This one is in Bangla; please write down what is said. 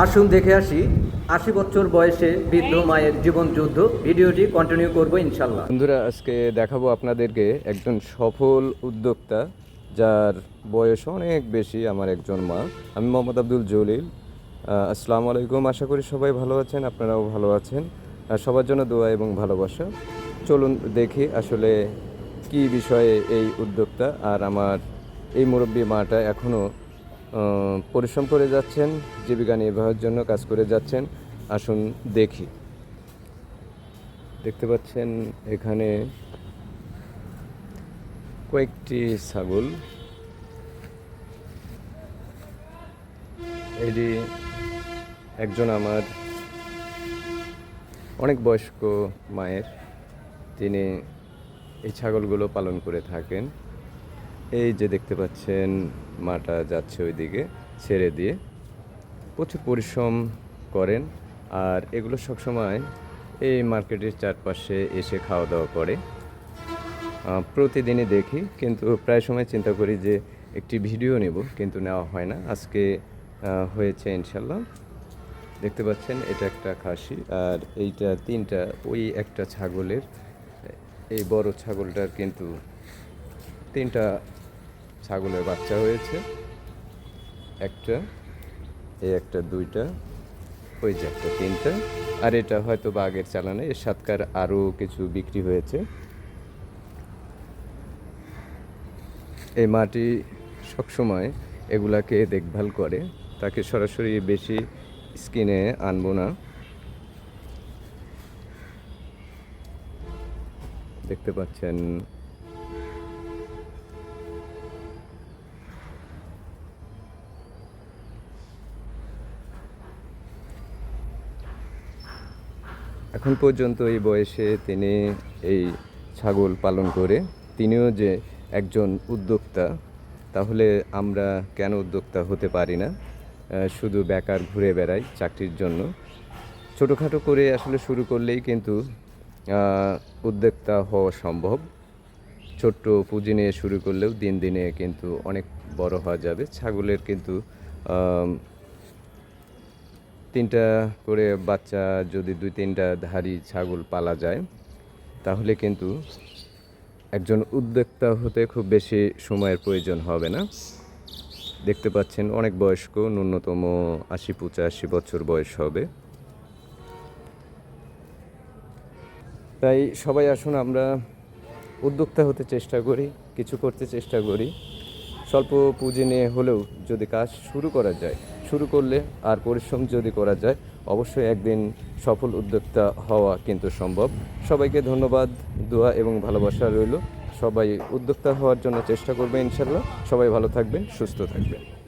আসুন দেখে আসি, আশি বছর বয়সে বৃদ্ধ মায়ের জীবন যুদ্ধ। ভিডিওটি কন্টিনিউ করব ইনশাল্লাহ বন্ধুরা, আজকে দেখাবো আপনাদেরকে একজন সফল উদ্যোক্তা, যার বয়স অনেক বেশি আমার একজন মা। আমি মোহাম্মদ আব্দুল জলিল। আসসালামু আলাইকুম। আশা করি সবাই ভালো আছেন, আপনারাও ভালো আছেন। সবার জন্য দোয়া এবং ভালোবাসা। চলুন দেখি আসলে কি বিষয়ে এই উদ্যোক্তা আর আমার এই মুরব্বী মাটা এখনও পরিশ্রম করে যাচ্ছেন, জীবিকা নির্বাহের জন্য কাজ করে যাচ্ছেন। আসুন দেখি। দেখতে পাচ্ছেন এখানে কয়েকটি ছাগল। এটি একজন আমার অনেক বয়স্ক মায়ের। তিনি এই ছাগলগুলো পালন করে থাকেন। এই যে দেখতে পাচ্ছেন, মাটা যাচ্ছে ওইদিকে ছেড়ে দিয়ে। প্রচুর পরিশ্রম করেন আর এগুলো সবসময় এই মার্কেটের চারপাশে এসে খাওয়া দাওয়া করে প্রতিদিনই দেখি, কিন্তু প্রায় সময় চিন্তা করি যে একটি ভিডিও নেব, কিন্তু নেওয়া হয় না। আজকে হয়েছে ইনশাল্লাহ দেখতে পাচ্ছেন, এটা একটা খাসি আর এইটা তিনটা, ওই একটা ছাগলের, এই বড় ছাগলটার কিন্তু তিনটা ছাগলের বাচ্চা হয়েছে। একটা, এই একটা, দুইটা, ওই যে একটা, তিনটা। আর এটা হয়তো বা আগের চালানে, এর সাতকার আরও কিছু বিক্রি হয়েছে। এই মাটি সবসময় এগুলাকে দেখভাল করে। তাকে সরাসরি বেশি স্কিনে আনব না। দেখতে পাচ্ছেন এখন পর্যন্ত এই বয়সে তিনি এই ছাগল পালন করে। তিনিও যে একজন উদ্যোক্তা, তাহলে আমরা কেন উদ্যোক্তা হতে পারি না? শুধু বেকার ঘুরে বেড়াই চাকরির জন্য। ছোটোখাটো করে আসলে শুরু করলেই কিন্তু উদ্যোক্তা হওয়া সম্ভব। ছোট্ট পুঁজি নিয়ে শুরু করলেও দিন দিনে কিন্তু অনেক বড় হওয়া যাবে। ছাগলের কিন্তু তিনটা করে বাচ্চা যদি দুই তিনটা ধারী ছাগল পালা যায়, তাহলে কিন্তু একজন উদ্যোক্তা হতে খুব বেশি সময়ের প্রয়োজন হবে না। দেখতে পাচ্ছেন অনেক বয়স্ক, ন্যূনতম আশি পঁচাশি বছর বয়স হবে। তাই সবাই আসুন, আমরা উদ্যোক্তা হতে চেষ্টা করি, কিছু করতে চেষ্টা করি। স্বল্প পুঁজি নিয়ে হলেও যদি কাজ শুরু করা যায় শুরু করলে আর পরিশ্রম যদি করা যায়, অবশ্যই একদিন সফল উদ্যোক্তা হওয়া কিন্তু সম্ভব। সবাইকে ধন্যবাদ, দোয়া এবং ভালোবাসা রইল। সবাই উদ্যোক্তা হওয়ার জন্য চেষ্টা করবে ইনশাল্লাহ সবাই ভালো থাকবেন, সুস্থ থাকবেন।